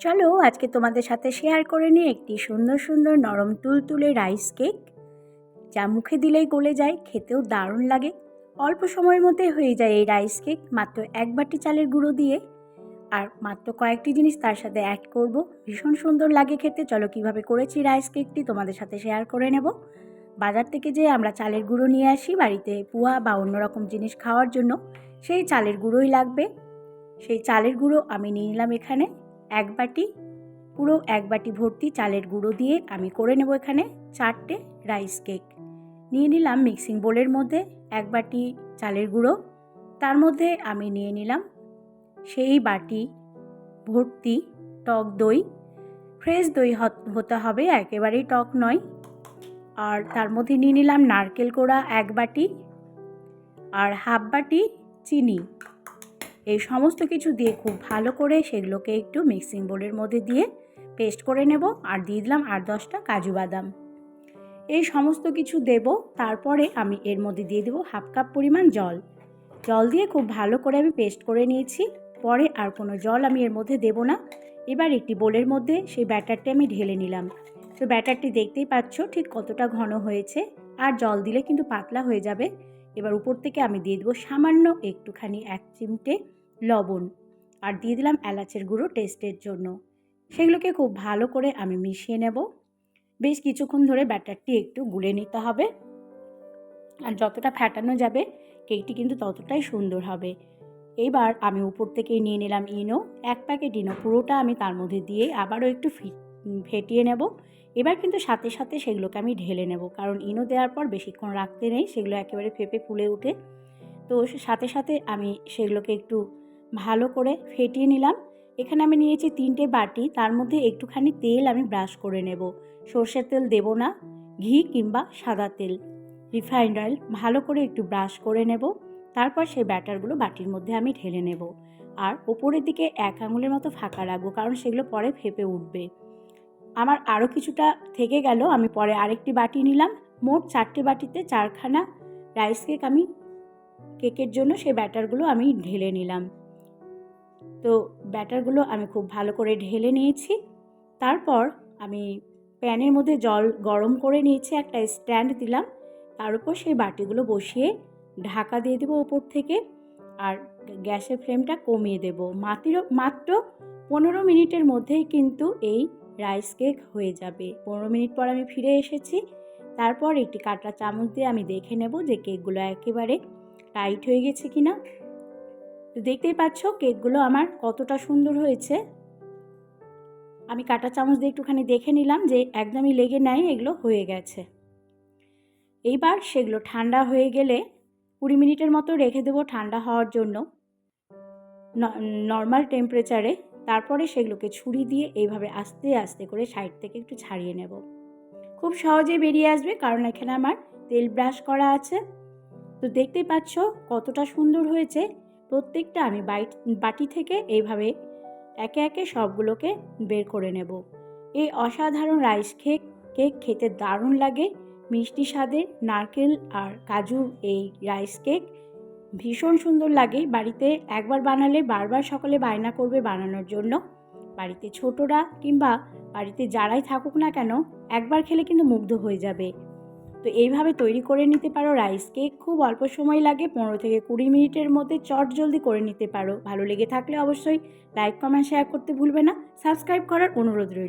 চলো আজকে তোমাদের সাথে শেয়ার করে নিই একটি সুন্দর সুন্দর নরম তুলতুলে রাইস কেক যা মুখে দিলেই গলে যায়, খেতেও দারুণ লাগে। অল্প সময়ের মধ্যে হয়ে যায় এই রাইস কেক মাত্র এক বাটি চালের গুঁড়ো দিয়ে। আর মাত্র কয়েকটি জিনিস তার সাথে অ্যাড করব। ভীষণ সুন্দর লাগে খেতে। চলো কীভাবে করেছি রাইস কেকটি তোমাদের সাথে শেয়ার করে নেব। বাজার থেকে যে আমরা চালের গুঁড়ো নিয়ে আসি বাড়িতে পুয়া বা অন্যরকম জিনিস খাওয়ার জন্য। সেই চালের গুঁড়োই লাগবে। সেই চালের গুঁড়ো আমি নিয়ে নিলাম এখানে। এক বাটি, পুরো এক বাটি ভর্তি চালের গুঁড়ো দিয়ে আমি করে নেব এখানে চারটে রাইস কেক নিয়ে নিলাম মিক্সিং বোলের মধ্যে এক বাটি চালের গুঁড়ো। তার মধ্যে আমি নিয়ে নিলাম সেই বাটি ভর্তি টক দই। ফ্রেশ দই হতে হবে, একেবারেই টক নয়। আর তার মধ্যে নিয়ে নিলাম নারকেল কোড়া এক বাটি আর হাফ বাটি চিনি। এই সমস্ত কিছু দিয়ে খুব ভালো করে সেগুলোকে একটু মিক্সিং বোলের মধ্যে দিয়ে পেস্ট করে নেব আর দিয়ে দিলাম আট দশটা কাজু বাদাম। এই সমস্ত কিছু দেব, তারপরে আমি এর মধ্যে দিয়ে দেবো হাফ কাপ পরিমাণ জল। জল দিয়ে খুব ভালো করে আমি পেস্ট করে নিয়েছি, পরে আর কোনো জল আমি এর মধ্যে দেব না। এবার একটি বোলের মধ্যে সেই ব্যাটারটি আমি ঢেলে নিলাম। তো ব্যাটারটি দেখতেই পাচ্ছ ঠিক কতটা ঘন হয়েছে, আর জল দিলে কিন্তু পাতলা হয়ে যাবে। এবার উপর থেকে আমি দিয়ে দেবো সামান্য একটুখানি এক চিমটে লবণ আর দিয়ে দিলাম এলাচের গুঁড়ো টেস্টের জন্য। সেগুলোকে খুব ভালো করে আমি মিশিয়ে নেব। বেশ কিছুক্ষণ ধরে ব্যাটারটি একটু গুলে নিতে হবে। আর যতটা ফ্যাটানো যাবে, কেকটি কিন্তু ততটাই সুন্দর হবে। এবার আমি উপর থেকে নিয়ে নিলাম ইনো। এক প্যাকেট ইনো পুরোটা আমি তার মধ্যে দিয়ে আবারও একটু ফেটিয়ে নেব। এবার কিন্তু সাথে সাথে সেগুলোকে আমি ঢেলে নেব। কারণ ইনো দেওয়ার পর বেশিক্ষণ রাখতে নেই, সেগুলো একেবারে ফেপে ফুলে উঠে। তো সাথে সাথে আমি সেগুলোকে একটু ভালো করে ফেটিয়ে নিলাম। এখানে আমি নিয়েছি তিনটে বাটি, তার মধ্যে একটুখানি তেল আমি ব্রাশ করে নেব। সর্ষের তেল দেব না, ঘি কিংবা সাদা তেল। রিফাইন্ড অয়েল ভালো করে একটু ব্রাশ করে নেব। তারপর সেই ব্যাটারগুলো বাটির মধ্যে আমি ঢেলে নেব। আর ওপরের দিকে এক আঙুলের মতো ফাঁকা রাখব, কারণ সেগুলো পরে ফেপে উঠবে। আমার আরও কিছুটা থেকে গেল, আমি পরে আরেকটি বাটি নিলাম। মোট চারটে বাটিতে চারখানা রাইস কেক আমি, কেকের জন্য সেই ব্যাটারগুলো আমি ঢেলে নিলাম। তো ব্যাটারগুলো আমি খুব ভালো করে ঢেলে নিয়েছি। তারপর আমি প্যানের মধ্যে জল গরম করে নিয়েছি, একটা স্ট্যান্ড দিলাম। তার উপর সেই বাটিগুলো বসিয়ে ঢাকা দিয়ে দেবো ওপর থেকে আর গ্যাসের ফ্লেমটা কমিয়ে দেবো। মাত্র মাত্র পনেরো মিনিটের মধ্যেই কিন্তু এই রাইস কেক হয়ে যাবে। পনেরো মিনিট পর আমি ফিরে এসেছি। তারপর একটি কাটা চামচ দিয়ে আমি দেখে নেব যে কেকগুলো একেবারে টাইট হয়ে গেছে কি না তো দেখতেই পাচ্ছ কেকগুলো আমার কতটা সুন্দর হয়েছে। আমি কাটা চামচ দিয়ে একটুখানি দেখে নিলাম যে একদমই লেগে নেয় এগুলো হয়ে গেছে। এইবার সেগুলো ঠান্ডা হয়ে গেলে কুড়ি মিনিটের মতো রেখে দেবো ঠান্ডা হওয়ার জন্য। নর্মাল টেম্পারেচারে তারপরে সেগুলোকে ছুরি দিয়ে এইভাবে আস্তে আস্তে করে সাইড থেকে একটু ছাড়িয়ে নেব। খুব সহজে বেরিয়ে আসবে কারণ এখানে আমার তেল ব্রাশ করা আছে। তো দেখতেই পাচ্ছ কতটা সুন্দর হয়েছে। প্রত্যেকটা আমি বাইট, বাটি থেকে এইভাবে একে একে সবগুলোকে বের করে নেব। এই অসাধারণ রাইস কেক কেক খেতে দারুণ লাগে। মিষ্টি স্বাদের নারকেল আর কাজু এই রাইস কেক ভীষণ সুন্দর লাগে। বাড়িতে একবার বানালে, বারবার সকলে বায়না করবে বানানোর জন্য। বাড়িতে ছোটরা কিংবা বাড়িতে যারাই থাকুক না কেন, একবার খেলে কিন্তু মুগ্ধ হয়ে যাবে। তো এইভাবে তৈরি করে নিতে পারো রাইস কেক খুব অল্প সময় লাগে, পনেরো থেকে কুড়ি মিনিটের মধ্যে চট জলদি করে নিতে পারো। ভালো লেগে থাকলে অবশ্যই লাইক কমেন্ট শেয়ার করতে ভুলবে না। সাবস্ক্রাইব করার অনুরোধ রইল